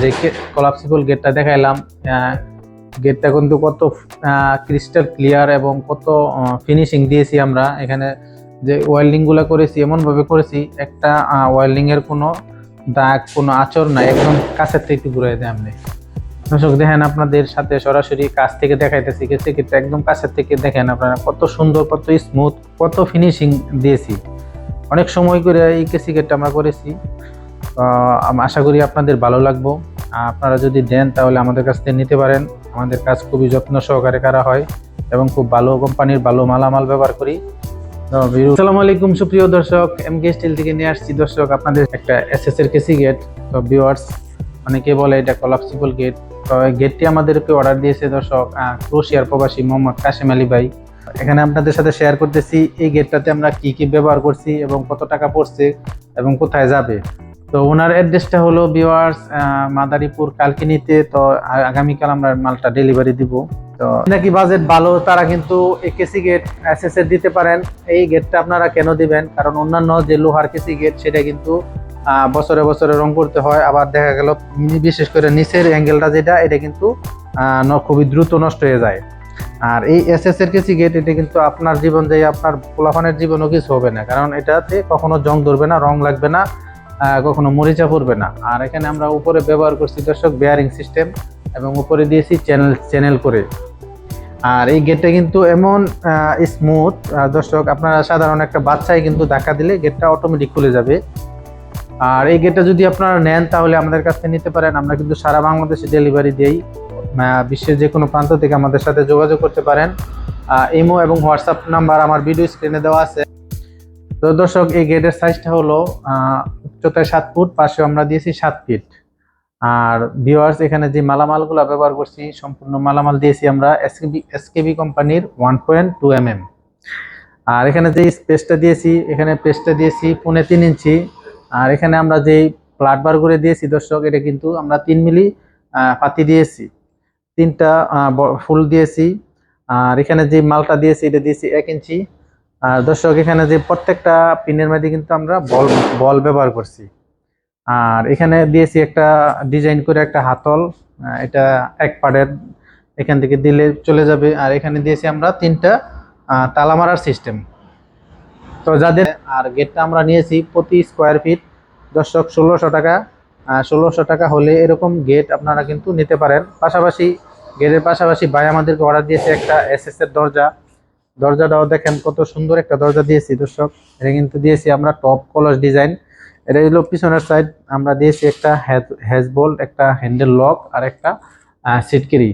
যে কলাপসিবল গেটটা দেখাইলাম গেটটা কিন্তু কত ক্রিস্টাল ক্লিয়ার এবং কত ফিনিশিং দিয়েছি আমরা। এখানে যে ওয়েল্ডিংগুলো করেছি, এমনভাবে করেছি, একটা ওয়েল্ডিং এর কোনো দাগ, কোনো আচর নাই, একদম কাছের থেকে ঘুরে দেয় আপনি। দর্শক, দেখেন আপনাদের সাথে সরাসরি কাছ থেকে দেখাইতেছি কিন্তু একদম কাছের থেকে দেখেন আপনারা কত সুন্দর, কত স্মুথ কত ফিনিশিং দিয়েছি। অনেক সময় করে এই কেসি গেটটা আমরা করেছি। আশা করি আপনাদের ভালো লাগবো। আপনারা যদি দেন, তাহলে আমাদের কাছ থেকে নিতে পারেন। আমাদের কাজ খুবই যত্ন সহকারে করা হয় এবং খুব ভালো কোম্পানির ভালো মালামাল ব্যবহার করি। আসসালামু আলাইকুম, সুপ্রিয় দর্শক। এম কে স্টিল থেকে নিয়ে আসছি দর্শক আপনাদের একটা এস এস এর কেসি গেট তো ভিউয়ার্স অনেকে বলে এটা কলাপসিবল গেট তো গেটটি আমাদেরকে অর্ডার দিয়েছে দর্শক ক্রোশিয়ার প্রবাসী মোহাম্মদ কাশেম আলী ভাই। এখানে আপনাদের সাথে শেয়ার করতেছি, এই গেটটাতে আমরা কি কি ব্যবহার করছি এবং কত টাকা পড়ছে এবং কোথায় যাবে। তো ওনার অ্যাড্রেসটা হলো ভিউয়ার্স মাদারীপুর, কালকিনিতে। তো আগামীকাল আমরা মালটা ডেলিভারি দিব। তো নাকি বাজেট ভালো, তারা কিন্তু কেসি গেট এসএস এর দিতে পারেন। এই গেটটা আপনারা কেন দিবেন? কারণ অন্যান্য যে লোহার কেসি গেট সেটা কিন্তু বছরে বছরে রং করতে হয়। আবার দেখা গেল বিশেষ করে নিচের অ্যাঙ্গেলটা যেটা, এটা কিন্তু খুবই দ্রুত নষ্ট হয়ে যায়। আর এই এস এস এর কেসি গেট এটা কিন্তু আপনার জীবন যে আপনার পোলাপানের জীবনও কিছু হবে না। কারণ এটাতে কখনো জং ধরবে না, রং লাগবে না। কখনো মরিচা পড়বে না। আর এখানে আমরা উপরে ব্যবহার করছি, দর্শক বেয়ারিং সিস্টেম এবং উপরে দিয়েছি চ্যানেল চ্যানেল করে। আর এই গেটটা কিন্তু এমন স্মুথ দর্শক, আপনারা সাধারণ একটা বাচ্চাই কিন্তু ধাক্কা দিলে গেটটা অটোমেটিক খুলে যাবে। আর এই গেটটা যদি আপনারা নেন, তাহলে আমাদের কাছ থেকে নিতে পারেন। আমরা কিন্তু সারা বাংলাদেশে ডেলিভারি দিই বিশ্বের যে কোনো প্রান্ত থেকে আমাদের সাথে যোগাযোগ করতে পারেন। ইমো এবং হোয়াটসঅ্যাপ নাম্বার আমার ভিডিও স্ক্রিনে দেওয়া আছে। তো দর্শক, এই গেটের সাইজটা হলো উচ্চতায় সাত ফুট পাশে আমরা দিয়েছি সাত ফিট। আর ভিওয়ার্স এখানে যে মালামালগুলো ব্যবহার করছি, সম্পূর্ণ মালামাল দিয়েছি আমরা এসকেবি এসকেবি কোম্পানির one point two M M আর এখানে যে স্পেসটা দিয়েছি, এখানে পেস্টটা দিয়েছি পৌনে তিন ইঞ্চি। আর এখানে আমরা যেই প্লাট বার করে দিয়েছি, দর্শক, এটা কিন্তু আমরা তিন মিলি পাতি দিয়েছি। তিনটা ফুল দিয়েছি। আর এখানে যে মালটা দিয়েছি, এটা দিয়েছি এক ইঞ্চি। আর দর্শক, এখানে যে প্রত্যেকটা পিনের মধ্যে কিন্তু আমরা বল বল ব্যবহার করছি। আর এখানে দিয়েছি একটা ডিজাইন করে একটা হাতল এটা এক পাড়ের এখান থেকে দিলে চলে যাবে। আর এখানে দিয়েছি আমরা তিনটা তালা মারার সিস্টেম। তো যাদের, আর গেটটা আমরা নিয়েছি প্রতি স্কোয়ার ফিট দর্শক, ষোলোশো টাকা। ষোলোশো টাকা হলে এরকম গেট আপনারা কিন্তু নিতে পারেন। পাশাপাশি, গেটের পাশাপাশি ভাই আমাদেরকে অর্ডার দিয়েছে একটা এস এর দরজা। দরজাটাও দেখেন কত সুন্দর একটা দরজা দিয়েছি, দর্শক। এটা কিন্তু দিয়েছি আমরা টপ কলস ডিজাইন। এটা হলো পিছনের সাইড আমরা দিয়েছি একটা হ্যাজ বোল্ট, একটা হ্যান্ডেল লক আর একটা সিটকেরি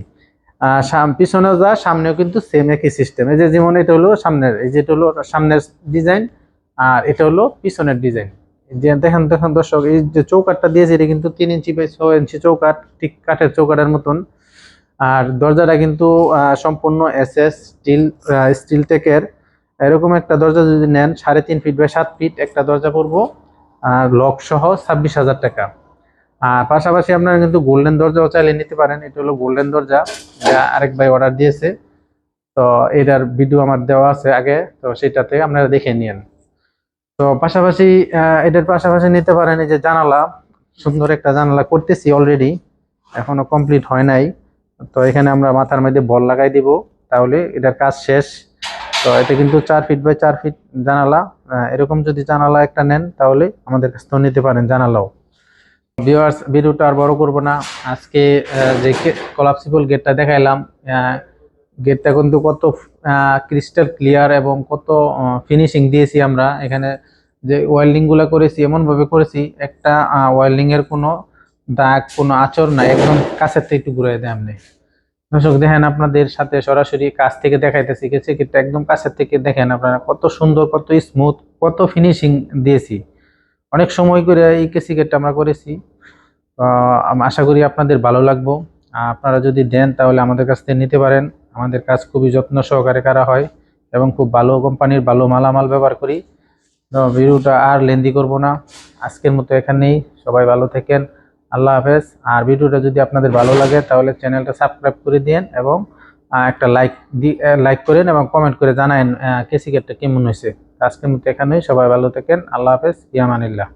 পিছনেও যা, সামনেও কিন্তু সেম একই সিস্টেম এই যে যেমন এটা হলো সামনের, এই যে এটা হলো সামনের ডিজাইন আর এটা হলো পিছনের ডিজাইন। যে দেখেন দেখেন দর্শক, এই যে চৌকাটটা দিয়েছে, এটা কিন্তু তিন ইঞ্চি বাই ছয় ইঞ্চি চৌকাট ঠিক কাঠের চৌকাটের মতন। আর দরজাটা কিন্তু সম্পূর্ণ এস এস স্টিল স্টিল টেকের এরকম একটা দরজা যদি নেন, সাড়ে তিন ফিট বা সাত ফিট একটা দরজা পড়ব, আর লক সহ ছাব্বিশ হাজার টাকা। আর পাশাপাশি আপনারা কিন্তু গোল্ডেন দরজাও চাইলে নিতে পারেন। এটা হলো গোল্ডেন দরজা, যা আরেক ভাই অর্ডার দিয়েছে। তো এটার ভিডিও আমার দেওয়া আছে আগে, তো সেটাতে আপনারা দেখে নিন তো পাশাপাশি এটার পাশাপাশি নিতে পারেন এই যে জানালা। সুন্দর একটা জানালা করতেছি অলরেডি এখনও কমপ্লিট হয় নাই। তো এখানে আমরা মাথার মধ্যে বল লাগাই দিব, তাহলে এটার কাজ শেষ। তো এটা কিন্তু চার ফিট বাই চার ফিট জানালা। এরকম যদি জানালা একটা নেন, তাহলে আমাদের কাছ থেকে নিতে পারেন জানালাও। ভিউয়ার্স ভিডিওটা আর বড় করব না। আজকে যে কলাপসিবল গেটটা দেখাইলাম গেটটা কিন্তু কত ক্রিস্টাল ক্লিয়ার এবং কত ফিনিশিং দিয়েছি আমরা। এখানে যে ওয়েল্ডিংগুলা করেছি, এমনভাবে করেছি, একটা ওয়েল্ডিং এর কোনো দাগ, কোনো আচর নাই। একদম কাছের থেকে একটু ঘুরে দেয় আপনি। দর্শক, দেখেন আপনাদের সাথে সরাসরি কাছ থেকে দেখাইতেছি গেছে কিন্তু একদম কাছের থেকে দেখেন আপনারা কত সুন্দর, কত স্মুথ কত ফিনিশিং দিয়েছি। অনেক সময় করে এই কেসি গেটটা আমরা করেছি। আশা করি আপনাদের ভালো লাগবো। আপনারা যদি দেন, তাহলে আমাদের কাছ থেকে নিতে পারেন। আমাদের কাজ খুবই যত্ন সহকারে করা হয় এবং খুব ভালো কোম্পানির ভালো মালামাল ব্যবহার করি। ভিডিওটা আর লেন্দি করব না। আজকের মতো এখানেই। সবাই ভালো থাকেন। আল্লাহ হাফেজ। আর ভিডিওটা যদি আপনাদের ভালো লাগে, তাহলে চ্যানেলটা সাবস্ক্রাইব করে দিন এবং একটা লাইক দি লাইক করেন এবং কমেন্ট করে জানায় কেসি গেটটা কেমন হয়েছে। আজকের মতো এখানেই, সবাই ভালো থাকেন। আল্লাহ হাফেজ। ইয়ামানিল্লাহ